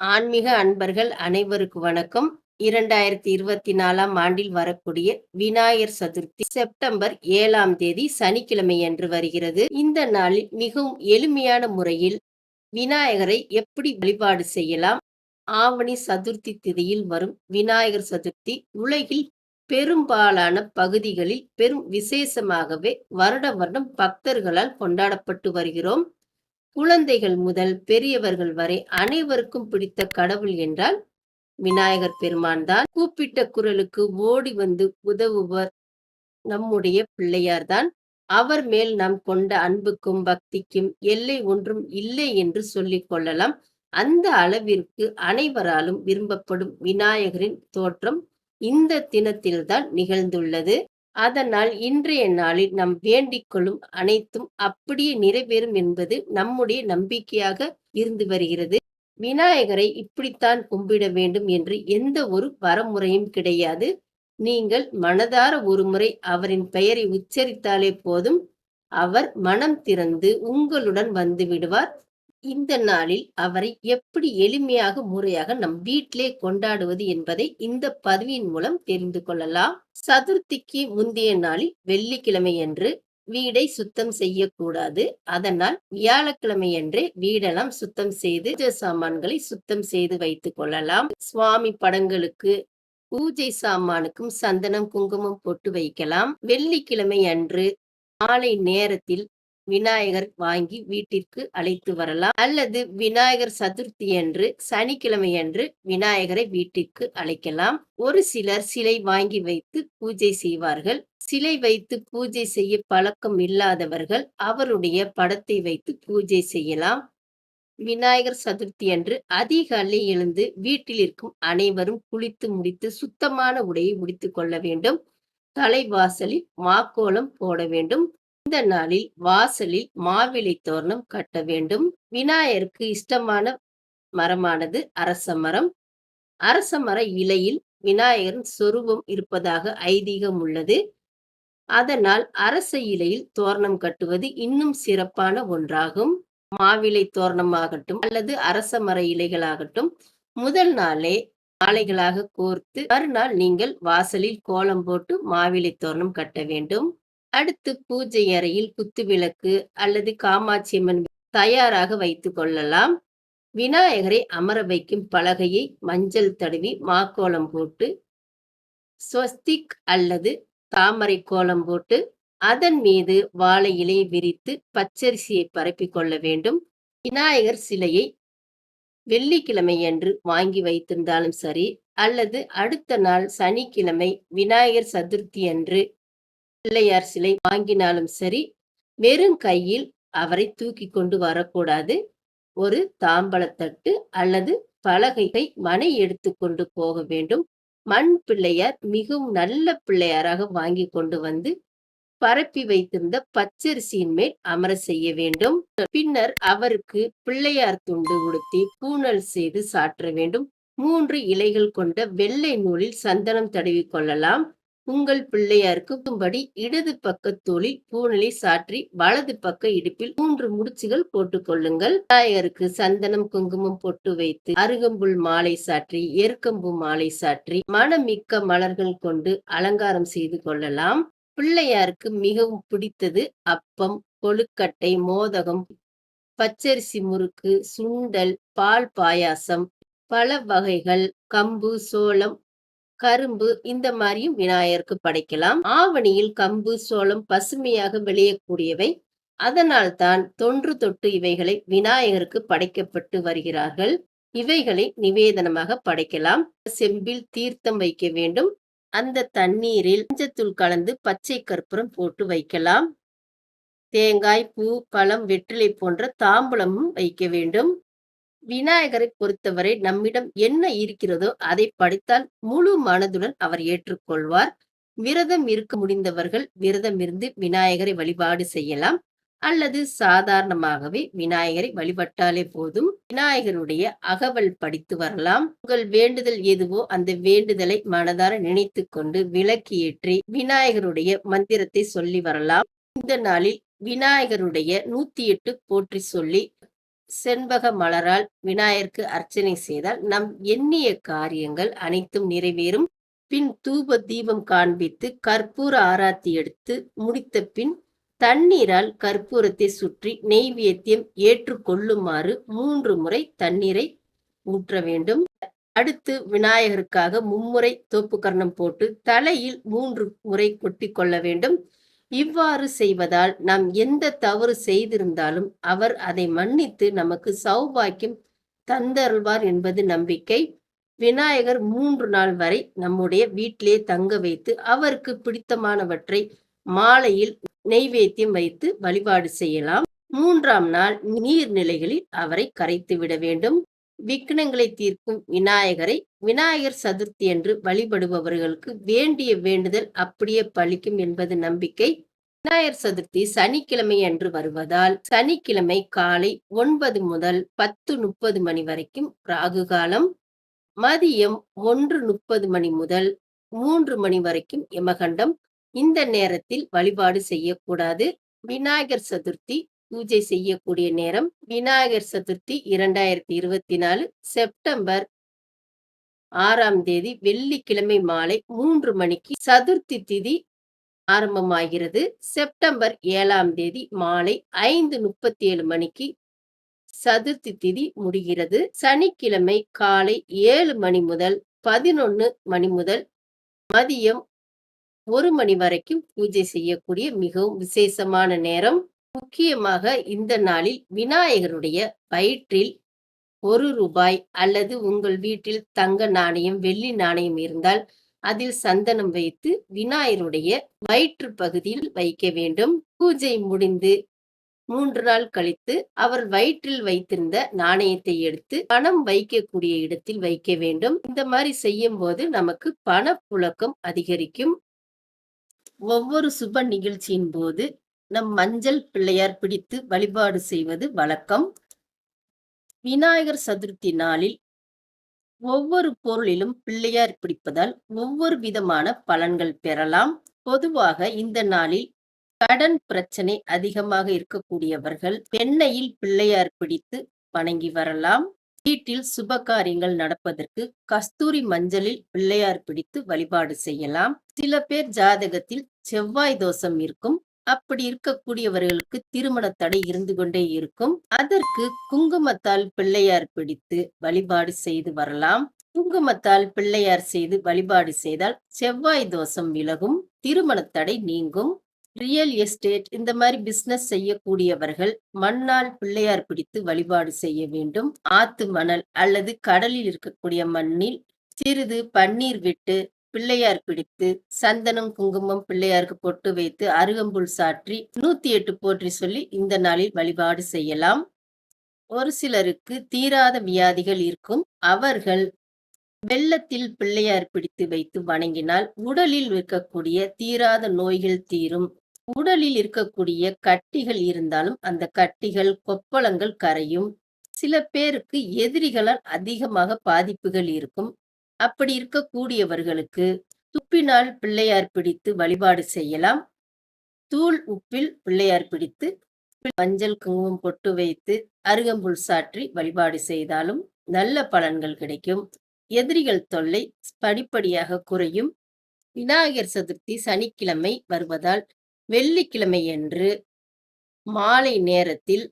ஆன்மீக அன்பர்கள் அனைவருக்கு வணக்கம். இரண்டாயிரத்தி இருபத்தி நாலாம் ஆண்டில் வரக்கூடிய விநாயகர் சதுர்த்தி செப்டம்பர் ஏழாம் தேதி சனிக்கிழமை என்று வருகிறது. இந்த நாளில் மிகவும் எளிமையான முறையில் விநாயகரை எப்படி வழிபாடு செய்யலாம்? ஆவணி சதுர்த்தி திதியில் வரும் விநாயகர் சதுர்த்தி உலகில் பெரும்பாலான பகுதிகளில் பெரும் விசேஷமாகவே வருட வருடம் பக்தர்களால் கொண்டாடப்பட்டு வருகிறோம். குழந்தைகள் முதல் பெரியவர்கள் வரை அனைவருக்கும் பிடித்த கடவுள் என்றால் விநாயகர் பெருமான் தான். கூப்பிட்ட குரலுக்கு ஓடி வந்து உதவுவர் நம்முடைய பிள்ளையார்தான் அவர் மேல் நாம் கொண்ட அன்புக்கும் பக்திக்கும் எல்லை ஒன்றும் இல்லை என்று சொல்லிக் கொள்ளலாம். அந்த அளவிற்கு அனைவராலும் விரும்பப்படும் விநாயகரின் தோற்றம் இந்த தினத்தில்தான் நிகழ்ந்துள்ளது. அதனால் இன்றைய நாளில் நாம் வேண்டிக் கொள்ளும் அனைத்தும் அப்படியே நிறைவேறும் என்பது நம்முடைய நம்பிக்கையாக இருந்து வருகிறது. விநாயகரை இப்படித்தான் கும்பிட வேண்டும் என்று எந்த ஒரு வரமுறையும் கிடையாது. நீங்கள் மனதார ஒருமுறை அவரின் பெயரை உச்சரித்தாலே போதும். அவர் மனம் திறந்து உங்களுடன் வந்து விடுவார். இந்த நாளில் அவரை எப்படி எளிமையாக முறையாக நம் வீட்டிலே கொண்டாடுவது என்பதை இந்த பதிவின் மூலம் தெரிந்து கொள்ளலாம். சதுர்த்திக்கு முந்தைய நாளில் வெள்ளிக்கிழமை அன்று வீடை சுத்தம் செய்யக்கூடாது. அதனால் வியாழக்கிழமை அன்றே வீடெல்லாம் சுத்தம் செய்து சாமான்களை சுத்தம் செய்து வைத்துக் கொள்ளலாம். சுவாமி படங்களுக்கு பூஜை சாமானுக்கும் சந்தனம் குங்குமம் போட்டு வைக்கலாம். வெள்ளிக்கிழமை அன்று மாலை நேரத்தில் விநாயகர் வாங்கி வீட்டிற்கு அழைத்து வரலாம். அல்லது விநாயகர் சதுர்த்தி அன்று சனிக்கிழமை அன்று விநாயகரை வீட்டிற்கு அழைக்கலாம். ஒரு சிலர் சிலை வாங்கி வைத்து பூஜை செய்வார்கள். சிலை வைத்து பூஜை செய்ய பழக்கம் இல்லாதவர்கள் அவருடைய படத்தை வைத்து பூஜை செய்யலாம். விநாயகர் சதுர்த்தி அன்று அதிகாலை எழுந்து வீட்டில் இருக்கும் அனைவரும் குளித்து முடித்து சுத்தமான உடையை முடித்து கொள்ள வேண்டும். தலைவாசலில் மாக்கோலம் போட வேண்டும். இந்த நாளில் வாசலில் மாவிலை தோரணம் கட்ட வேண்டும். விநாயகருக்கு இஷ்டமான மரமானது அரச மரம். அரச மர இலையில் விநாயகரின் சொரூபம் இருப்பதாக ஐதீகம் உள்ளது. அதனால் அரச இலையில் தோரணம் கட்டுவது இன்னும் சிறப்பான ஒன்றாகும். மாவிலை தோரணமாகட்டும் அல்லது அரச மர இலைகளாகட்டும் முதல் நாளே மாலைகளாக கோர்த்து மறுநாள் நீங்கள் வாசலில் கோலம் போட்டு மாவிலை தோரணம் கட்ட வேண்டும். அடுத்து பூஜை அறையில் குத்துவிளக்கு அல்லது காமாட்சியம்மன் தயாராக வைத்து கொள்ளலாம். விநாயகரை அமர வைக்கும் பலகையை மஞ்சள் தடவி மாக்கோலம் போட்டு ஸ்வஸ்திக் அல்லது தாமரை கோலம் போட்டு அதன் மீது வாழை இலை விரித்து பச்சரிசியை பரப்பிக் கொள்ள வேண்டும். விநாயகர் சிலையை வெள்ளிக்கிழமை அன்று வாங்கி வைத்திருந்தாலும் சரி அல்லது அடுத்த நாள் சனிக்கிழமை விநாயகர் சதுர்த்தி அன்று பிள்ளையார் சிலை வாங்கினாலும் சரி வெறும் கையில் அவரை தூக்கி கொண்டு வரக்கூடாது. ஒரு தாம்பலத்தட்டு அல்லது பலகையை மனை எடுத்து கொண்டு போக வேண்டும். மண் பிள்ளையார் மிகவும் நல்ல பிள்ளையாராக வாங்கி கொண்டு வந்து பரப்பி வைத்திருந்த பச்சரிசியின் மேல் அமர செய்ய வேண்டும். பின்னர் அவருக்கு பிள்ளையார் துண்டு உடுத்தி பூணல் செய்து சாற்ற வேண்டும். மூன்று இலைகள் கொண்ட வெள்ளை நூலில் சந்தனம் தடவி கொள்ளலாம். உங்கள் பிள்ளையாருக்கு இடது பக்க தோளில் பூனலை சாற்றி வலது பக்க இடுப்பில் மூன்று முடிச்சுகள் போட்டுக் கொள்ளுங்கள். விநாயகருக்கு சந்தனம் குங்குமம் பொட்டு வைத்து அருகம்புல் மாலை சாற்றி எருக்கம்பு மாலை சாற்றி மனமிக்க மலர்கள் கொண்டு அலங்காரம் செய்து கொள்ளலாம். பிள்ளையாருக்கு மிகவும் பிடித்தது அப்பம் கொழுக்கட்டை மோதகம் பச்சரிசி முறுக்கு சுண்டல் பால் பாயாசம் பல வகைகள் கம்பு சோளம் கரும்பு இந்த மாதிரியும் விநாயகருக்கு படைக்கலாம். ஆவணியில் கம்பு சோளம் பசுமையாக விளையக்கூடியவை. அதனால் தான் தொன்று தொட்டு இவைகளை விநாயகருக்கு படைக்கப்பட்டு வருகிறார்கள். இவைகளை நிவேதனமாக படைக்கலாம். செம்பில் தீர்த்தம் வைக்க வேண்டும். அந்த தண்ணீரில் மஞ்சத்தூள் கலந்து பச்சை கற்பூரம் போட்டு வைக்கலாம். தேங்காய் பூ பழம் வெற்றிலை போன்ற தாம்பூலமும் வைக்க வேண்டும். விநாயகரை பொறுத்தவரை நம்மிடம் என்ன இருக்கிறதோ அதை படித்தால் முழு மனதுடன் அவர் ஏற்றுக்கொள்வார். விரதம் இருக்க முடிந்தவர்கள் விரதம் இருந்து விநாயகரை வழிபாடு செய்யலாம். அல்லது சாதாரணமாகவே விநாயகரை வழிபட்டாலே போதும் விநாயகருடைய அகவல் படித்து வரலாம். உங்கள் வேண்டுதல் எதுவோ அந்த வேண்டுதலை மனதார நினைத்து கொண்டு விளக்கு ஏற்றி விநாயகருடைய மந்திரத்தை சொல்லி வரலாம். இந்த நாளில் விநாயகருடைய நூத்தி எட்டு போற்றி சொல்லி செண்பக மலரால் விநாயகருக்கு அர்ச்சனை செய்தால் நம் எண்ணிய காரியங்கள் அனைத்தும் நிறைவேறும். பின் தூப தீபம் காண்பித்து கற்பூர ஆராத்தி எடுத்து முடித்த பின் தண்ணீரால் கற்பூரத்தை சுற்றி நெய்வேத்தியம் ஏற்றுக்கொள்ளுமாறு மூன்று முறை தண்ணீரை ஊற்ற வேண்டும். அடுத்து விநாயகருக்காக மும்முறை தோப்புக்கரணம் போட்டு தலையில் மூன்று முறை கொட்டி கொள்ள வேண்டும். இவ்வாறு செய்வதால் நாம் எந்த தவறு செய்திருந்தாலும் அவர் அதை மன்னித்து நமக்கு சௌபாக்கியம் தந்தருள்வார் என்பது நம்பிக்கை. விநாயகர் மூன்று நாள் வரை நம்முடைய வீட்டிலே தங்க வைத்து அவருக்கு பிடித்தமானவற்றை மாலையில் நெய்வேத்தியம் வைத்து வழிபாடு செய்யலாம். மூன்றாம் நாள் நீர்நிலைகளில் அவரை கரைத்து விட வேண்டும். விக்னங்களை தீர்க்கும் விநாயகரை விநாயகர் சதுர்த்தி என்று வழிபடுபவர்களுக்கு வேண்டிய வேண்டுதல் அப்படியே பலிக்கும் என்பது நம்பிக்கை. விநாயகர் சதுர்த்தி சனிக்கிழமை அன்று வருவதால் சனிக்கிழமை காலை ஒன்பது முதல் பத்து முப்பது மணி வரைக்கும் ராகு காலம் மதியம் ஒன்று முப்பது மணி முதல் மூன்று மணி வரைக்கும் யமகண்டம். இந்த நேரத்தில் வழிபாடு செய்யக்கூடாது. விநாயகர் சதுர்த்தி பூஜை செய்யக்கூடிய நேரம் விநாயகர் சதுர்த்தி இரண்டாயிரத்தி இருபத்தி நாலு செப்டம்பர் ஆறாம் தேதி வெள்ளிக்கிழமை மாலை மூன்று மணிக்கு சதுர்த்தி திதி ஆரம்பமாகிறது. செப்டம்பர் ஏழாம் தேதி மாலை ஐந்து முப்பத்தி ஏழு மணிக்கு சதுர்த்தி திதி முடிகிறது. சனிக்கிழமை காலை ஏழு மணி முதல் பதினொன்று மணி முதல் மதியம் ஒரு மணி வரைக்கும் பூஜை செய்யக்கூடிய மிகவும் விசேஷமான நேரம். முக்கியமாக இந்த நாளில் விநாயகருடைய வயிற்றில் ஒரு ரூபாய் அல்லது உங்கள் வீட்டில் தங்க நாணயம் வெள்ளி நாணயம் இருந்தால் அதில் சந்தனம் வைத்து விநாயகருடைய வயிற்று பகுதியில் வைக்க வேண்டும். பூஜை முடிந்து மூன்று நாள் கழித்து அவர் வயிற்றில் வைத்திருந்த நாணயத்தை எடுத்து பணம் வைக்கக்கூடிய இடத்தில் வைக்க வேண்டும். இந்த மாதிரி செய்யும் போது நமக்கு பணப்புழக்கம் அதிகரிக்கும். ஒவ்வொரு சுப நிகழ்ச்சியின் போது நம் மஞ்சள் பிள்ளையார் பிடித்து வழிபாடு செய்வது வழக்கம். விநாயகர் சதுர்த்தி நாளில் ஒவ்வொரு பொருளிலும் பிள்ளையார் பிடிப்பதால் ஒவ்வொரு விதமான பலன்கள் பெறலாம். பொதுவாக இந்த நாளில் கடன் பிரச்சனை அதிகமாக இருக்கக்கூடியவர்கள் பெண்ணையில் பிள்ளையார் பிடித்து வணங்கி வரலாம். வீட்டில் சுப காரியங்கள் நடப்பதற்கு கஸ்தூரி மஞ்சளில் பிள்ளையார் பிடித்து வழிபாடு செய்யலாம். சில பேர் ஜாதகத்தில் செவ்வாய் தோஷம் இருக்கும். அப்படி இருக்கக்கூடியவர்களுக்கு திருமண தடை இருந்து கொண்டே இருக்கும். அதற்கு குங்குமத்தால் பிள்ளையார் பிடித்து வழிபாடு செய்து வரலாம். குங்குமத்தால் பிள்ளையார் செய்து வழிபாடு செய்தால் செவ்வாய் தோஷம் விலகும் திருமண தடை நீங்கும். ரியல் எஸ்டேட் இந்த மாதிரி பிசினஸ் செய்யக்கூடியவர்கள் மண்ணால் பிள்ளையார் பிடித்து வழிபாடு செய்ய வேண்டும். ஆத்து மணல் அல்லது கடலில் இருக்கக்கூடிய மண்ணில் சிறிது பன்னீர் விட்டு பிள்ளையார் பிடித்து சந்தனம் குங்குமம் பிள்ளையாருக்கு பொட்டு வைத்து அருகம்புல் சாற்றி நூத்தி எட்டு போற்றி சொல்லி இந்த நாளில் வழிபாடு செய்யலாம். ஒரு சிலருக்கு தீராத வியாதிகள் இருக்கும். அவர்கள் வெள்ளத்தில் பிள்ளையார் பிடித்து வைத்து வணங்கினால் உடலில் இருக்கக்கூடிய தீராத நோய்கள் தீரும். உடலில் இருக்கக்கூடிய கட்டிகள் இருந்தாலும் அந்த கட்டிகள் கொப்பளங்கள் கரையும். சில பேருக்கு எதிரிகளால் அதிகமாக பாதிப்புகள் இருக்கும். அப்படி இருக்கக்கூடியவர்களுக்கு துப்பினால் பிள்ளையார் பிடித்து வழிபாடு செய்யலாம். தூள் உப்பில் பிள்ளையார் பிடித்து மஞ்சள் குங்குமம் பொட்டு வைத்து அருகம்புல் சாற்றி வழிபாடு செய்தாலும் நல்ல பலன்கள் கிடைக்கும். எதிரிகள் தொல்லை படிப்படியாக குறையும். விநாயகர் சதுர்த்தி சனிக்கிழமை வருவதால் வெள்ளிக்கிழமை என்று மாலை நேரத்தில்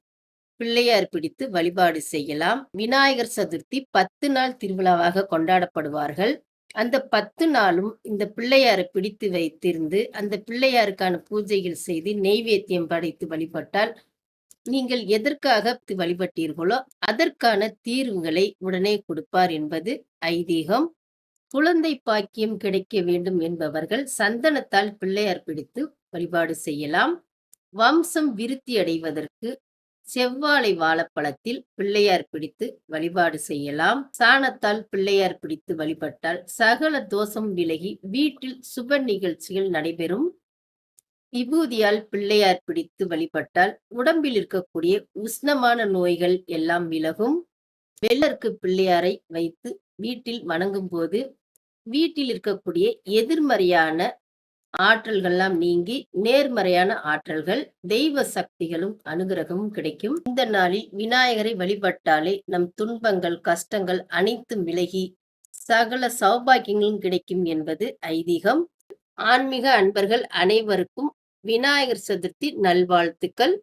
பிள்ளையார் பிடித்து வழிபாடு செய்யலாம். விநாயகர் சதுர்த்தி பத்து நாள் திருவிழாவாக கொண்டாடப்படுவார்கள். அந்த பத்து நாளும் இந்த பிள்ளையாரை பிடித்து வைத்திருந்து அந்த பிள்ளையாருக்கான பூஜைகள் செய்து நெய்வேத்தியம் படைத்து வழிபட்டால் நீங்கள் எதற்காக வழிபட்டீர்களோ அதற்கான தீர்வுகளை உடனே கொடுப்பார் என்பது ஐதீகம். குழந்தை பாக்கியம் கிடைக்க வேண்டும் என்பவர்கள் சந்தனத்தால் பிள்ளையார் பிடித்து வழிபாடு செய்யலாம். வம்சம் விருத்தி அடைவதற்கு செவ்வாழை வாழைப்பழத்தில் பிள்ளையார் பிடித்து வழிபாடு செய்யலாம். சாணத்தால் பிள்ளையார் பிடித்து வழிபட்டால் சகல தோஷம் விலகி வீட்டில் சுப நிகழ்ச்சிகள் நடைபெறும். விபூதியால் பிள்ளையார் பிடித்து வழிபட்டால் உடம்பில் இருக்கக்கூடிய உஷ்ணமான நோய்கள் எல்லாம் விலகும். வெள்ளருக்கு பிள்ளையாரை வைத்து வீட்டில் வணங்கும் போது வீட்டில் இருக்கக்கூடிய எதிர்மறையான ஆற்றல்கள்லாம் நீங்கி நேர்மறையான ஆற்றல்கள் தெய்வ சக்திகளும் அனுகிரகமும் கிடைக்கும். இந்த நாளில் விநாயகரை வழிபட்டாலே நம் துன்பங்கள் கஷ்டங்கள் அனைத்தும் விலகி சகல சௌபாக்கியங்களும் கிடைக்கும் என்பது ஐதீகம். ஆன்மீக அன்பர்கள் அனைவருக்கும் விநாயகர் சதுர்த்தி நல்வாழ்த்துக்கள்.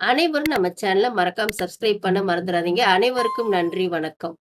அனைவரும் நம்ம சேனலை மறக்காம சப்ஸ்கிரைப் பண்ண மறந்துடாதீங்க. அனைவருக்கும் நன்றி வணக்கம்.